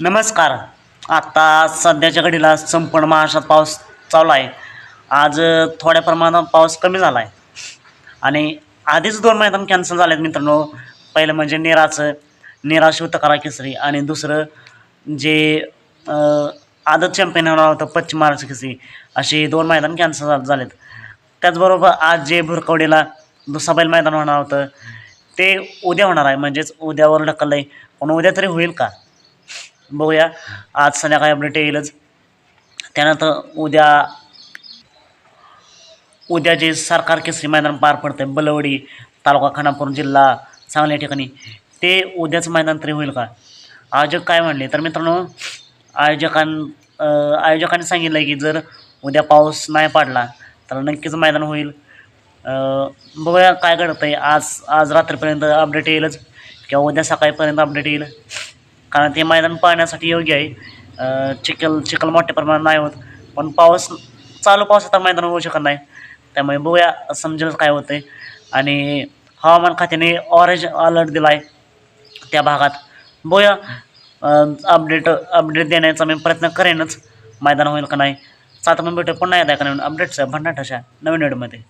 नमस्कार. आता सध्याच्या घडीला संपूर्ण महाराष्ट्रात पाऊस चालू आहे. आज थोड्या प्रमाणात पाऊस कमी झाला आहे आणि आधीच दोन मैदान कॅन्सल झाले आहेत मित्रांनो. पहिलं म्हणजे निराचं निरा शिवतकरा केसरी आणि दुसरं जे आदत चॅम्पियन होणार होतं पश्चिम महाराष्ट्र केसरी अशी दोन मैदान कॅन्सल झालेत. त्याचबरोबर आज जे भुरकवडीला दुसरा बैल मैदान होणार होतं ते उद्या होणार आहे. म्हणजेच उद्यावर ढकललं आहे पण उद्या तरी होईल का? बघूया. आज संध्याकाळी अपडेट येईलच. त्यानंतर उद्या उद्या जे सरकार केसरी मैदान पार पडतं बलवडी तालुका खानापूर जिल्हा चांगल्या ठिकाणी ते उद्याचं मैदान तरी होईल का? आयोजक काय म्हणले? तर मित्रांनो आयोजकां आयोजकांनी सांगितलं आहे की जर उद्या पाऊस नाही पडला तर नक्कीच मैदान होईल. बघूया काय घडतं आहे आज आज रात्रीपर्यंत अपडेट येईलच किंवा उद्या सकाळीपर्यंत अपडेट येईल. कारण ते मैदान पाहण्यासाठी योग्य आहे. चिखल चिखल मोठ्या प्रमाणात नाही होत. पण पाऊस चालू पाऊस आता मैदान होऊ शकत नाही. त्यामुळे बघूया समजेल काय होतं आहे आणि हवामान खात्याने ऑरेंज अलर्ट दिला आहे त्या भागात. बघूया अपडेट अपडेट देण्याचा मी प्रयत्न करेनच. मैदान होईल का नाही. सात मग भेटू पुन्हा येत आहे. का नवीन अपडेट्स भन्नाट अशा नवीन वेळमध्ये